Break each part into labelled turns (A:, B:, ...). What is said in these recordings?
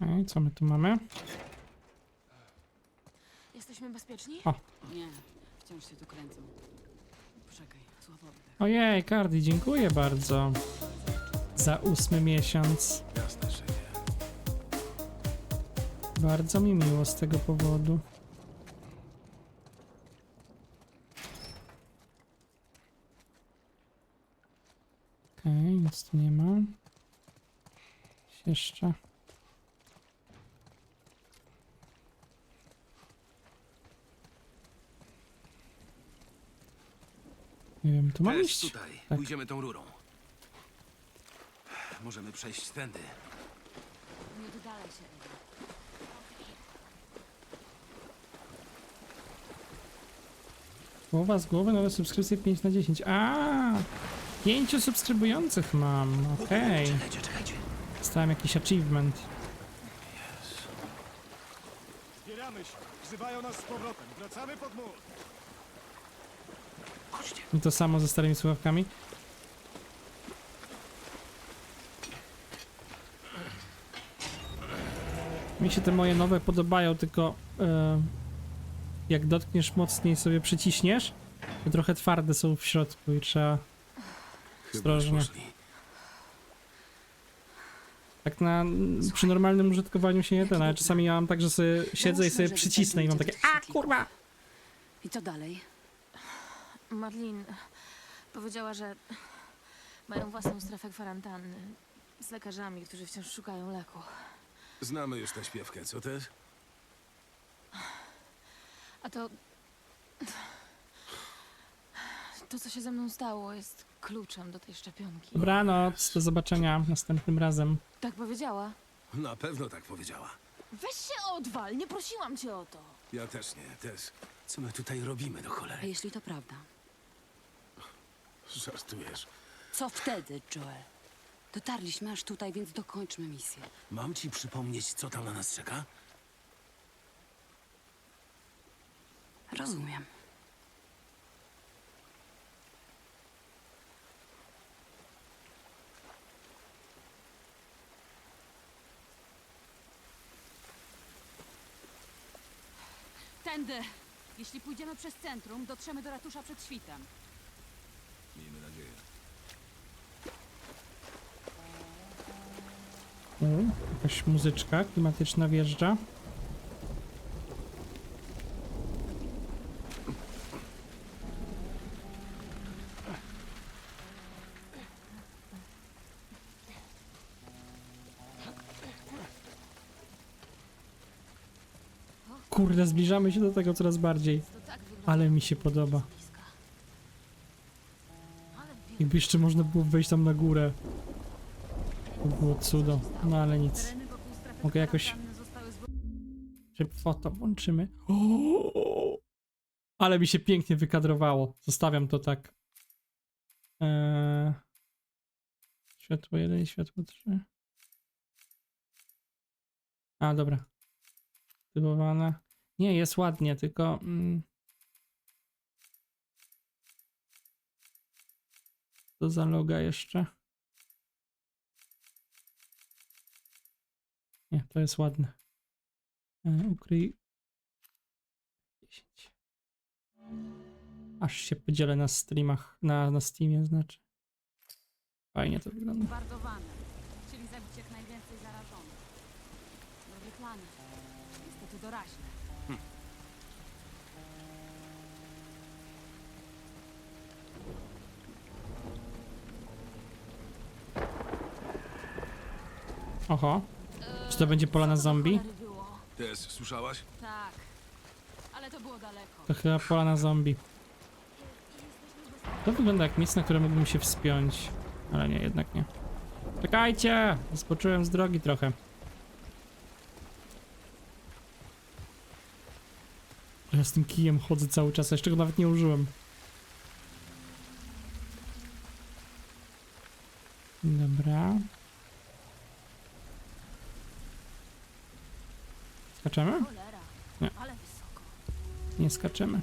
A: Okej, co my tu mamy?
B: Jesteśmy bezpieczni?
A: O.
C: Nie, wciąż się tu kręcą. Poczekaj, oddech.
A: Ojej, Cardi, dziękuję bardzo za ósmy miesiąc.
D: Jasne, szefie.
A: Bardzo mi miło z tego powodu. Okej, nic tu nie ma. Coś Jeszcze. Nie wiem, tu mam
D: Też
A: iść?
D: tutaj.
A: Tak.
D: Pójdziemy tą rurą. Możemy przejść tędy.
C: Nie oddalaj się, Ewa.
A: Głowa z głowy, nowe subskrypcje 5 na 10. A, pięciu subskrybujących mam. Okej.
D: Czekajcie, czekajcie.
A: Dostałem jakiś achievement.
E: Zbieramy się. Wzywają nas z powrotem. Wracamy pod mur.
D: Chodźcie.
A: I to samo ze starymi słuchawkami. Mi się te moje nowe podobają, tylko e, jak dotkniesz mocniej sobie przyciśniesz, to trochę twarde są w środku i trzeba Ostrożnie. tak na przy normalnym użytkowaniu się nie ten, ale czasami ja mam tak, że sobie siedzę i sobie przycisnę i mam takie a kurwa!
C: I co dalej?
B: Marlin powiedziała, że mają własną strefę kwarantanny z lekarzami, którzy wciąż szukają leku.
D: Znamy już tę śpiewkę, co też?
B: A to. To, co się ze mną stało, jest kluczem do tej szczepionki.
A: Dobranoc, do zobaczenia następnym razem.
B: Tak powiedziała.
D: Na pewno tak powiedziała.
B: Weź się odwal, nie prosiłam cię o to.
D: Ja też nie, też. Co my tutaj robimy do
C: A
D: cholery?
C: jeśli to prawda?
D: Żartujesz.
C: Co wtedy, Joel? Dotarliśmy aż tutaj, więc dokończmy misję.
D: Mam ci przypomnieć, co tam na nas czeka?
C: Rozumiem.
F: Tędy! Jeśli pójdziemy przez centrum, dotrzemy do ratusza przed świtem.
A: Jakaś muzyczka klimatyczna wjeżdża. Kurde, zbliżamy się do tego coraz bardziej, ale mi się podoba. Jakby jeszcze można było wejść tam na górę. To było cudo, no ale nic. Mogę jakoś- Czy foto włączymy? Ale mi się pięknie wykadrowało. Zostawiam to tak. Eee... Światło 1 i światło 3. A, dobra. Typowane. Nie, jest ładnie, tylko... Mm... To za loga jeszcze. Nie, to jest ładne. E, Ukryj 10. Aż się podzielę na streamach, na, na Steamie znaczy. Fajnie to wygląda.
F: bombardowane. Chcieli zabić jak najwięcej zarażonych. Dobry plan. Niestety doraźny.
A: Oho. Czy to będzie pola na zombie?
D: Też słyszałaś?
F: Tak. Ale to było daleko.
A: To chyba pola na zombie. To wygląda jak miejsce, na które mógłbym się wspiąć. Ale nie, jednak nie. Czekajcie! Spoczyłem z drogi trochę. Ja z tym kijem chodzę cały czas, a jeszcze go nawet nie użyłem. Skaczemy? Nie.
B: Ale wysoko.
A: Nie skaczemy.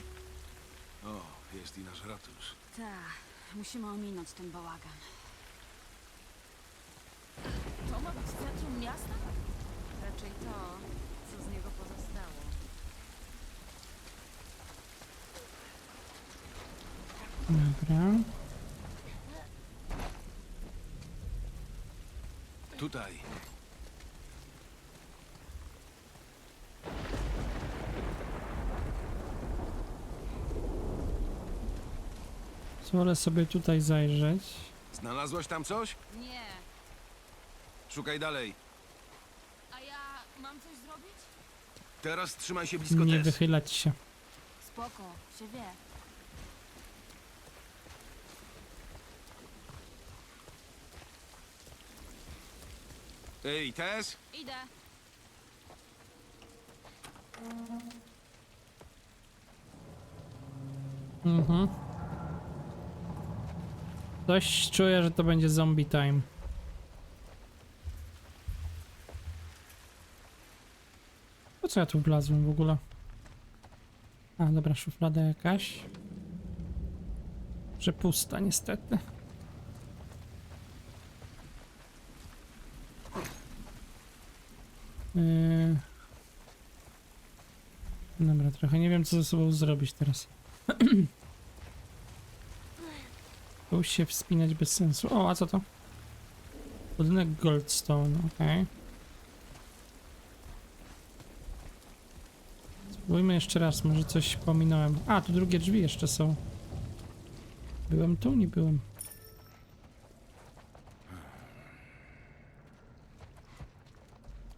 D: O, jest i nasz ratusz.
C: Tak, musimy ominąć ten bałagan.
B: To ma być centrum miasta? Raczej to, co z niego pozostało.
A: Dobra.
D: Tutaj
A: Pozwolę sobie tutaj zajrzeć.
D: Znalazłaś tam coś?
F: Nie.
D: Szukaj dalej.
B: A ja mam coś zrobić?
D: Teraz trzymaj się blisko
A: Nie
D: Tess.
A: wychylać się.
B: Spoko, się wie.
D: Ej, Tess?
F: Idę.
A: Mhm. Coś czuję, że to będzie zombie time. Po co ja tu wlazłem w ogóle? A, dobra, szuflada jakaś. Że pusta niestety. Yy... Dobra, trochę nie wiem co ze sobą zrobić teraz. Tu się wspinać bez sensu. O, a co to? Budynek Goldstone, okej. Spróbujmy jeszcze raz, może coś pominąłem. A, tu drugie drzwi jeszcze są. Byłem tu, nie byłem.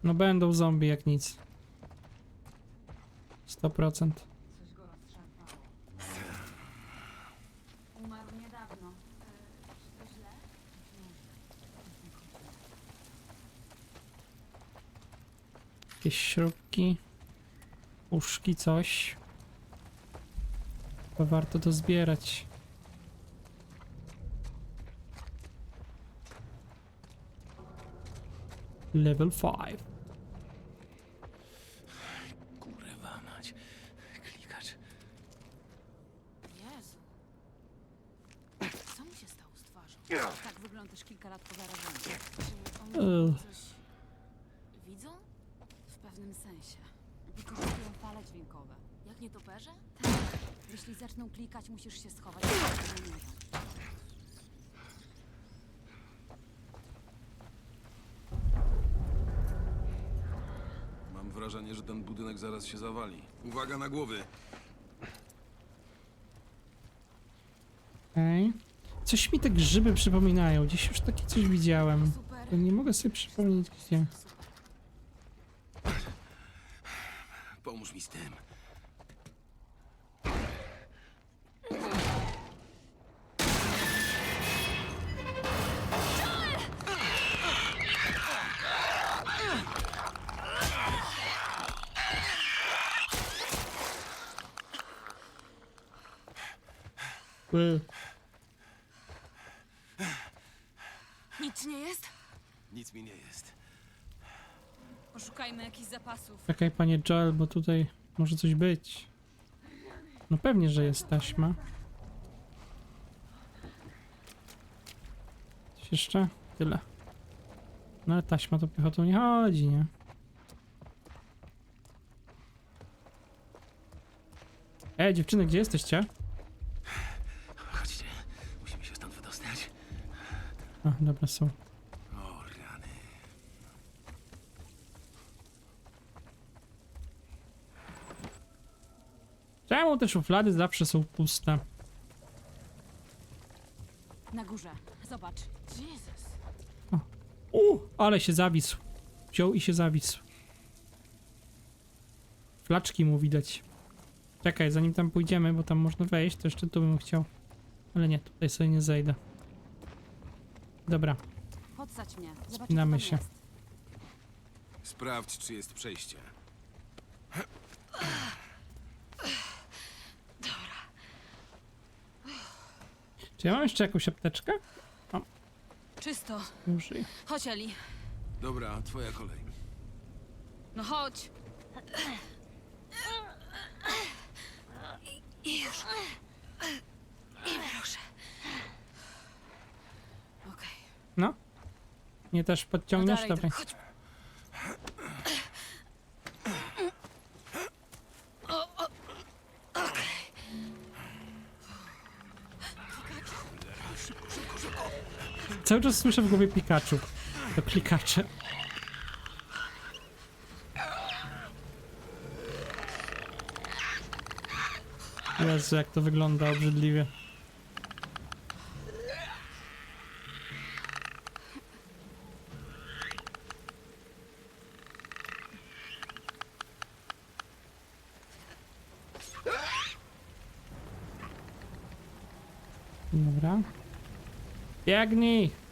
A: No będą zombie jak nic. 100%.
F: Coś go rozszarpało. Umarł niedawno. E, Czy to źle?
A: Jakieś śrubki, uszki, coś. To warto to zbierać. Level 5.
D: Kurwa mać. Klikacz.
B: Jezu. Co mu się stało z twarzą?
F: Tak wyglądasz kilka lat po zarażeniu.
B: Czy
A: Ugh.
F: Fale dźwiękowe.
B: Jak nietoperze?
F: Jeśli zaczną klikać, musisz się schować. nie.
D: Mam wrażenie, że ten budynek zaraz się zawali. Uwaga na głowy.
A: Okej. Coś mi te grzyby przypominają. Gdzieś już takie coś widziałem.
B: Super.
A: To nie mogę sobie przypomnieć gdzie.
D: Pomóż mi z tym.
A: Ły.
B: Nic nie jest?
D: Nic mi nie jest.
F: Poszukajmy jakichś zapasów.
A: Czekaj, panie Joel, bo tutaj może coś być. No pewnie, że jest taśma. Coś jeszcze? Tyle. No ale taśma to piechotą nie chodzi, nie? Ej, dziewczyny, gdzie jesteście?
D: Chodźcie. Musimy się stąd wydostać.
A: A, dobra, są.
D: O, rany.
A: Czemu te szuflady zawsze są puste?
F: Na górze. Zobacz.
B: Jezus.
A: U, ale się zawisł. Wziął i się zawisł. Flaczki mu widać. Czekaj, zanim tam pójdziemy, bo tam można wejść, to jeszcze tu bym chciał. Ale nie, tutaj sobie nie zejdę. Dobra,
F: Podsadź mnie. Tam
A: się.
F: jest.
D: Sprawdź, czy jest przejście.
A: Czy ja mam jeszcze jakąś apteczkę?
F: Czysto.
A: Użyję.
F: Chodź, Eli.
D: Dobra, twoja kolej.
F: No chodź. Okej.
A: No. Nie też
F: No
A: podciągniesz?
F: dalej,
A: Dobra.
F: to chodź.
A: Cały czas słyszę w głowie Pikachu. To klikacze. Jezu, jak to wygląda obrzydliwie. Dobra. Biegnij!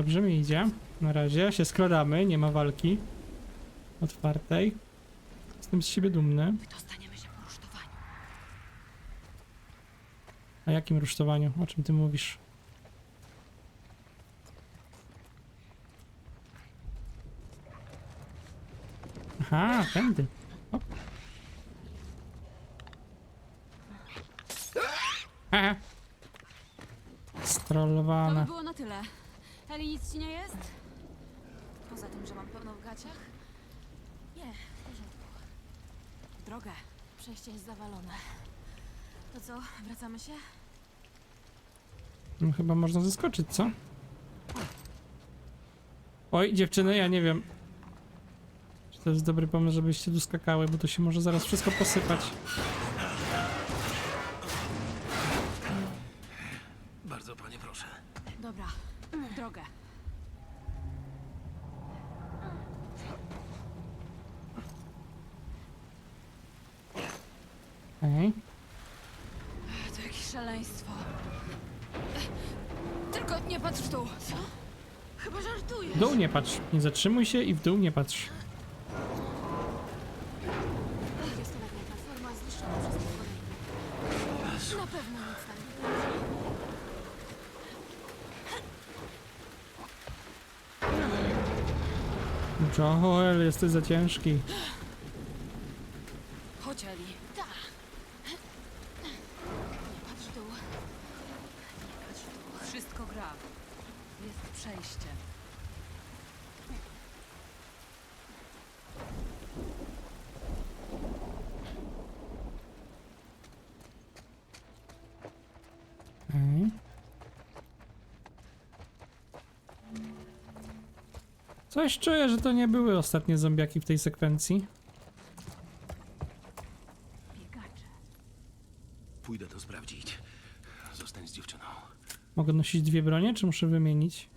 A: Dobrze mi idzie. Na razie się skradamy, nie ma walki. Otwartej. Jestem z siebie dumny.
C: Dostaniemy się po rusztowaniu.
A: A jakim rusztowaniu? O czym ty mówisz? Aha, tędy. Hop. Aha.
F: To by
A: Strollowane.
F: było na tyle. Eli, nic ci nie jest?
B: Poza tym, że mam pełno w gaciach? Nie, w porządku.
F: W drogę.
B: Przejście jest zawalone. To co, wracamy się?
A: No, chyba można zaskoczyć, co? Oj, dziewczyny, ja nie wiem. Czy to jest dobry pomysł, żebyście tu skakały, bo to się może zaraz wszystko posypać.
F: Nie
A: zatrzymuj się i w dół nie patrz.
B: Będzie.
A: Joel, jesteś za ciężki.
F: Chodź, Eli.
B: Nie patrz dół. Nie patrz dół.
C: Wszystko gra. Jest przejście.
A: Coś czuję, że to nie były ostatnie zombiaki w tej sekwencji.
D: Pójdę to sprawdzić. Zostań z dziewczyną.
A: Mogę nosić dwie bronie, czy muszę wymienić?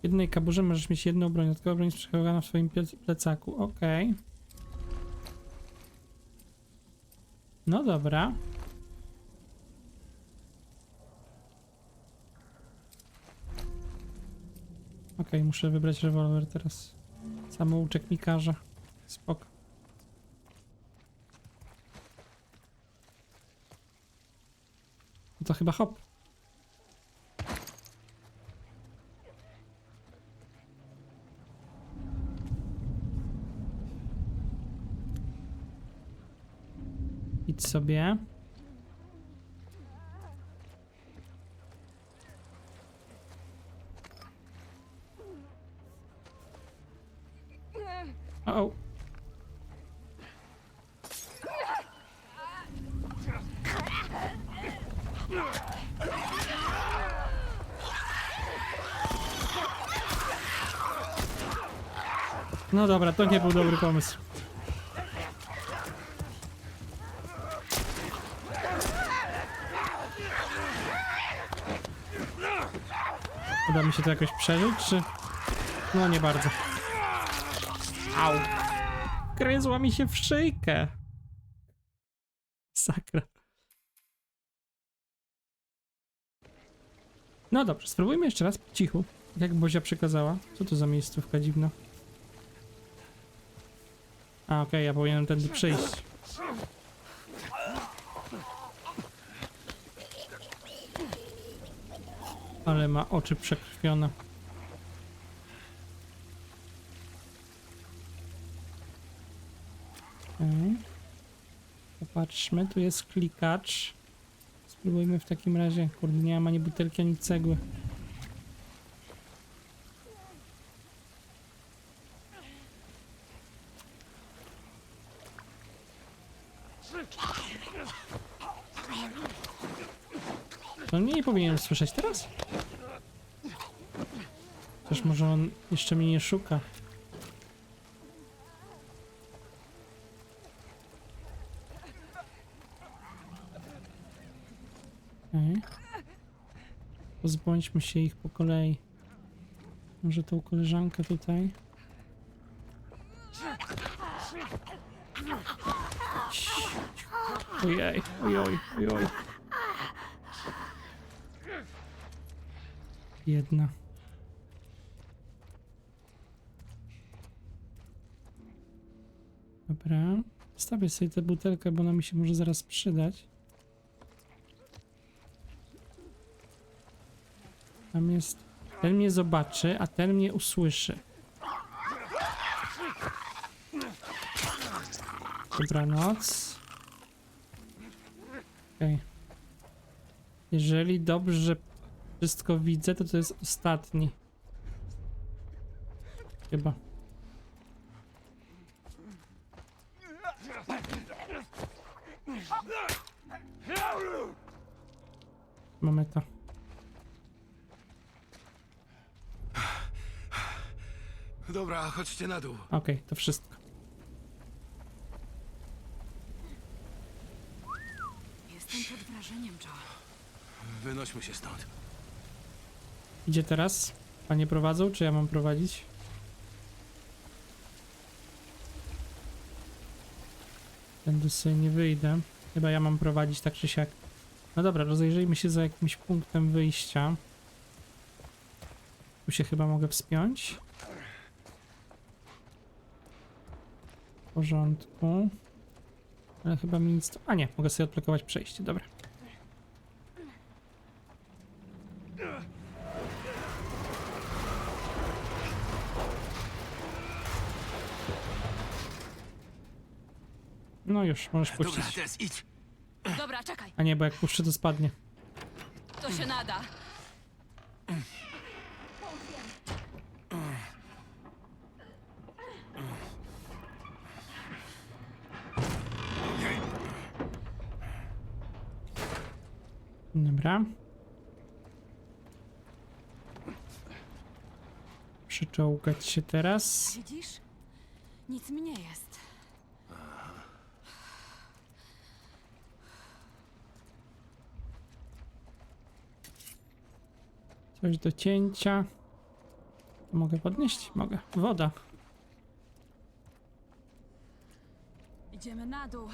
A: W jednej kaburze możesz mieć jedną broń, dodatkowa broń jest przechowywana w swoim ple- plecaku. Okej. No dobra. Okej, muszę wybrać rewolwer teraz. Samouczek mi każe. Spoko. No to chyba hop. Idź sobie. No dobra, to nie był dobry pomysł. Uda mi się to jakoś przeżyć, czy... No nie bardzo. Au. Gryzła mi się w szyjkę. Sakra. No dobrze, spróbujmy jeszcze raz po cichu. Jak Bozia przekazała. Co to za miejscówka dziwna? A, okej, ja powinienem tędy przejść. Ale ma oczy przekrwione. Okej. Popatrzmy, tu jest klikacz. Spróbujmy w takim razie. Kurde, nie mam ani butelki, ani cegły. To on mnie nie powinien słyszeć teraz? Też może on jeszcze mnie nie szuka. Okej. Pozbądźmy się ich po kolei. Może tą koleżankę tutaj. Ojej, ojoj, ojoj. Jedna. Dobra. Stawię sobie tę butelkę, bo ona mi się może zaraz przydać. Tam jest... Ten mnie zobaczy, a ten mnie usłyszy. Dobranoc. Okej. Jeżeli dobrze wszystko widzę, to to jest ostatni. Chyba. Mamy to.
D: Dobra, chodźcie na dół.
A: Okej, to wszystko.
F: Jestem pod wrażeniem, Joel.
D: Wynośmy się stąd.
A: Idzie teraz? Panie prowadzą, czy ja mam prowadzić? Tędy sobie nie wyjdę. Chyba ja mam prowadzić tak czy siak. No dobra, rozejrzyjmy się za jakimś punktem wyjścia. Tu się chyba mogę wspiąć. W porządku. Ale chyba mi nic... A nie, mogę sobie odblokować przejście, dobra. Już, możesz
D: Dobra,
A: puścić.
D: teraz idź.
F: Dobra, czekaj.
A: A nie, bo jak puszczę, to spadnie.
F: To się nada.
A: Dobra. Przyczołgać się teraz.
F: Widzisz? Nic mi nie jest.
A: Coś do cięcia. Mogę podnieść? Mogę. Woda.
F: Idziemy na dół.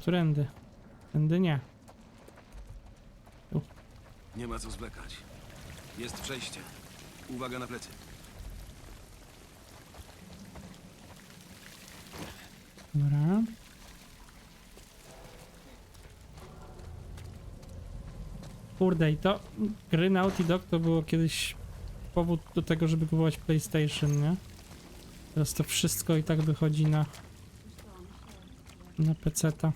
A: Którędy? Tędy nie.
D: Nie ma co zwlekać. Jest przejście. Uwaga na plecy.
A: Dobra. Kurde, i to gry Naughty Dog to było kiedyś powód do tego, żeby kupować PlayStation, nie? Teraz to wszystko i tak wychodzi na na PC-ta.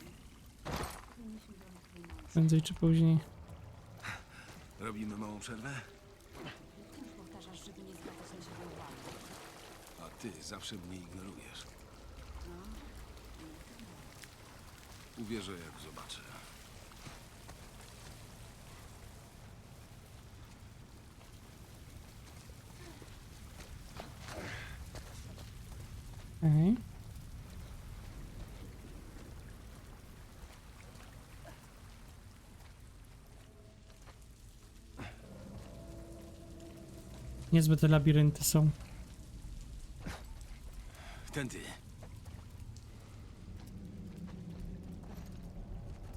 A: Prędzej czy później.
D: Robimy małą przerwę? A ty zawsze mnie ignorujesz. Uwierzę, jak zobaczę.
A: Okej. Niezłe te labirynty są.
D: Tędy.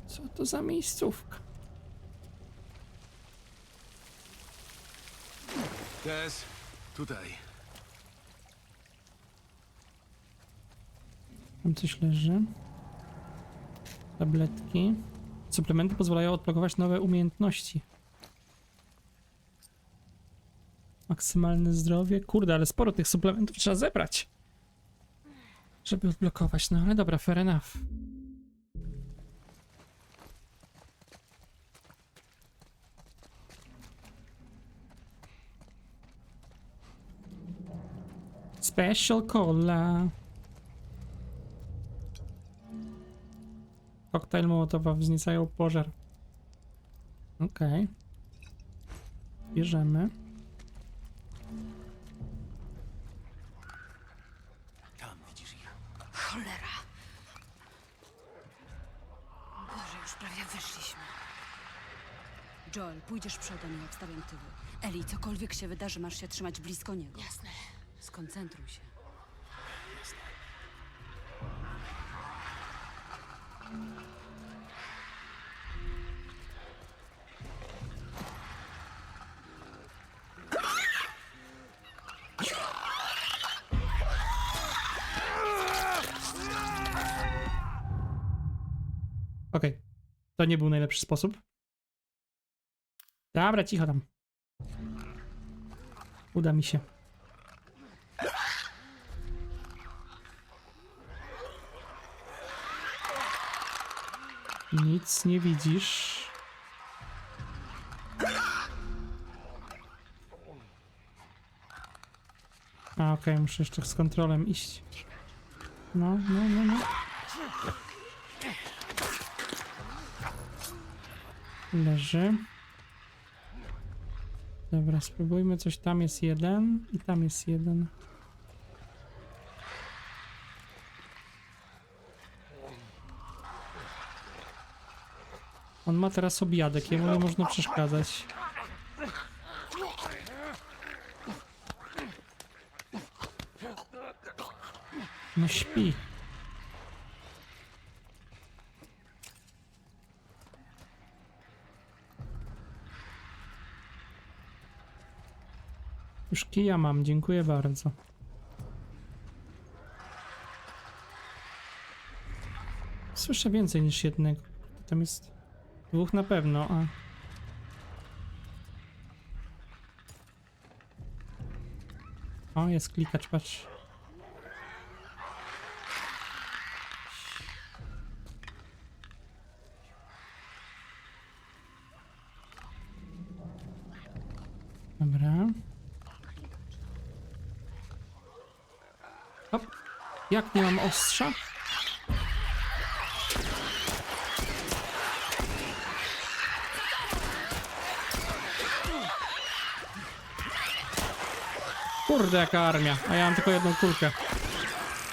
A: Co to za miejscówka?
D: Tess, tutaj.
A: Tam coś leży. Tabletki. Suplementy pozwalają odblokować nowe umiejętności. Maksymalne zdrowie. Kurde, ale sporo tych suplementów trzeba zebrać. Żeby odblokować. No ale dobra, fair enough. Special cola. Koktajl Mołotowa wzniecajął pożar. Okej. Bierzemy.
D: Tam widzisz ich.
C: Cholera! Boże, już prawie wyszliśmy. Joel, pójdziesz przodem i obstawiam tyły. Eli, cokolwiek się wydarzy, masz się trzymać blisko niego.
B: Jasne.
C: Skoncentruj się.
A: To nie był najlepszy sposób. Dobra, cicho tam. Uda mi się. Nic nie widzisz. A, okej, muszę jeszcze z kontrolem iść. No, no, no, no. Leży. Dobra, spróbujmy coś. Tam jest jeden i tam jest jeden. On ma teraz obiadek, jemu nie można przeszkadzać. No śpi. Już kija mam, dziękuję bardzo. Słyszę więcej niż jednego. Tam jest dwóch na pewno, a... O, jest klikacz, patrz. Dobra. Hop. Jak nie mam ostrza? Kurde, jaka armia. A ja mam tylko jedną kulkę.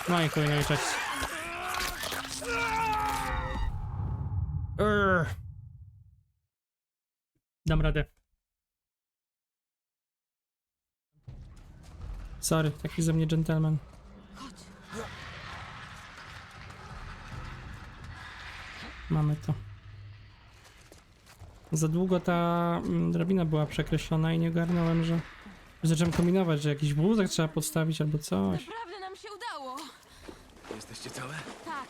A: No i chuj, no. Dam radę. Sorry, taki ze mnie gentleman. Mamy to. Za długo ta mm, drabina była przekreślona i nie ogarnąłem, że... Zacząłem kombinować, że jakiś wózek trzeba podstawić albo coś.
F: Naprawdę nam się udało!
D: Jesteście całe?
F: Tak.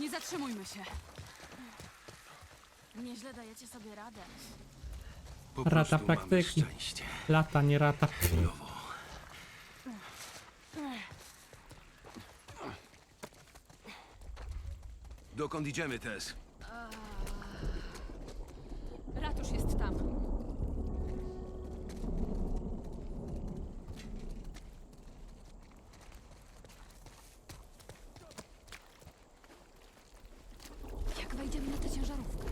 F: Nie zatrzymujmy się.
B: Nieźle dajecie sobie radę.
D: Po
A: Rata
D: prostu mamy
A: praktyki.
D: szczęście.
A: Lata, nie rata.
D: Chwilowo. Dokąd idziemy, Tess?
F: Ratusz jest tam. Jak wejdziemy na tę ciężarówkę?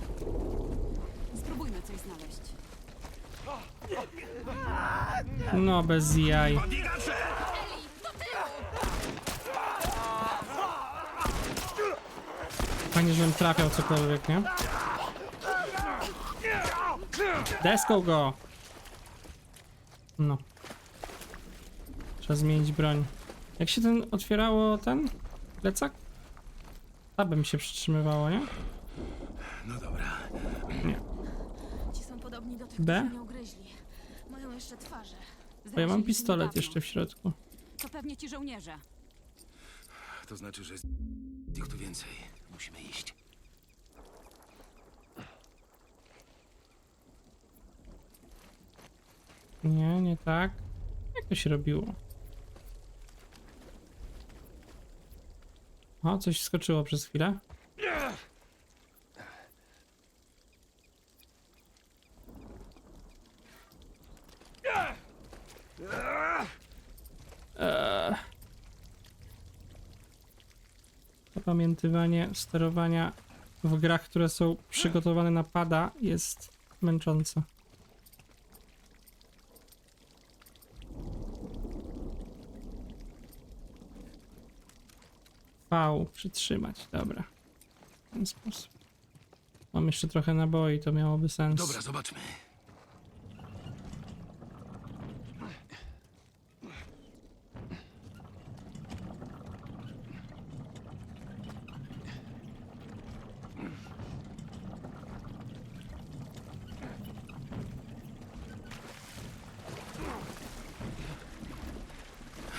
F: Spróbujmy coś znaleźć.
A: No, bez jaj. Fajnie, żebym trafiał cokolwiek, nie? Deską go! No. Trzeba zmienić broń. Jak się ten otwierało ten plecak? Ta mi się przytrzymywało, nie?
D: No dobra.
B: Ci są podobni do tych,
A: B?
B: którzy mnie ugryźli. Mają jeszcze twarze.
A: Bo ja mam pistolet
F: niedawno.
A: jeszcze w środku.
F: To pewnie ci żołnierze.
D: To znaczy, że
A: Nie, nie tak. Jak to się robiło? O, coś skoczyło przez chwilę. Eee. Zapamiętywanie sterowania w grach, które są przygotowane na pada jest męczące. V przytrzymać, dobra. W ten sposób. Mam jeszcze trochę naboi, to miałoby sens.
D: Dobra, zobaczmy.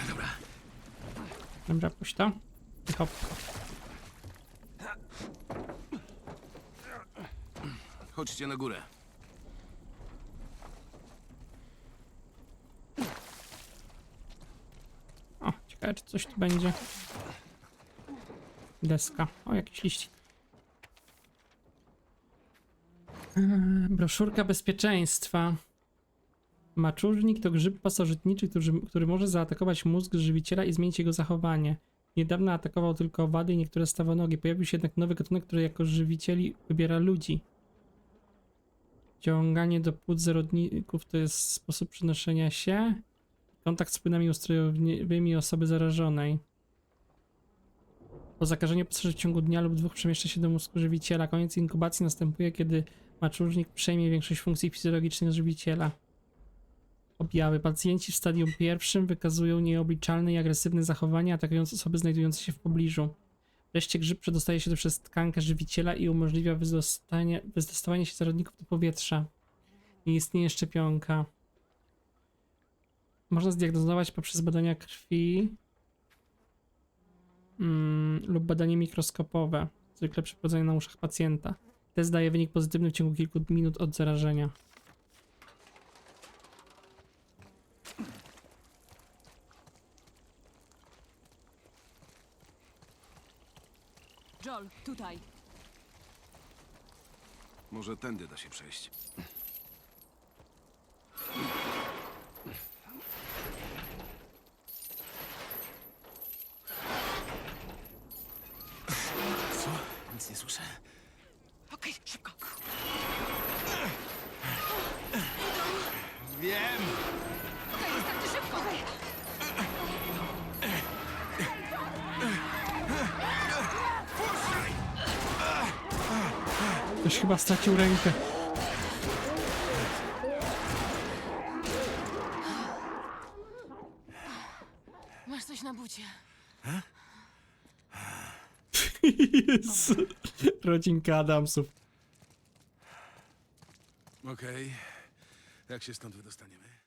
D: Dobra,
A: Dobra, puść to. Hop.
D: chodźcie na górę.
A: O, ciekawe czy coś tu będzie. Deska. O, jakiś liścik. Eee, broszurka bezpieczeństwa. Maczużnik to grzyb pasożytniczy, który, który może zaatakować mózg żywiciela i zmienić jego zachowanie. Niedawno atakował tylko owady i niektóre stawonogie. Pojawił się jednak nowy gatunek, który jako żywicieli wybiera ludzi. Ciąganie do płuc zarodników to jest sposób przenoszenia się. Kontakt z płynami ustrojowymi osoby zarażonej. Po zakażeniu pasażer w ciągu dnia lub dwóch przemieszcza się do mózgu żywiciela. Koniec inkubacji następuje, kiedy maczużnik przejmie większość funkcji fizjologicznych żywiciela. Objawy. Pacjenci w stadium pierwszym wykazują nieobliczalne i agresywne zachowania, atakując osoby znajdujące się w pobliżu. Wreszcie grzyb przedostaje się przez tkankę żywiciela i umożliwia wydostawanie się zarodników do powietrza. Nie istnieje szczepionka. Można zdiagnozować poprzez badania krwi mm, lub badanie mikroskopowe, zwykle przeprowadzone na uszach pacjenta. Test daje wynik pozytywny w ciągu kilku minut od zarażenia.
C: Joel, tutaj.
D: Może tędy da się przejść.
A: Stracił rękę.
B: Masz coś na bucie.
A: Jezu. Rodzinka Adamsów.
D: Okej. Jak się stąd wydostaniemy?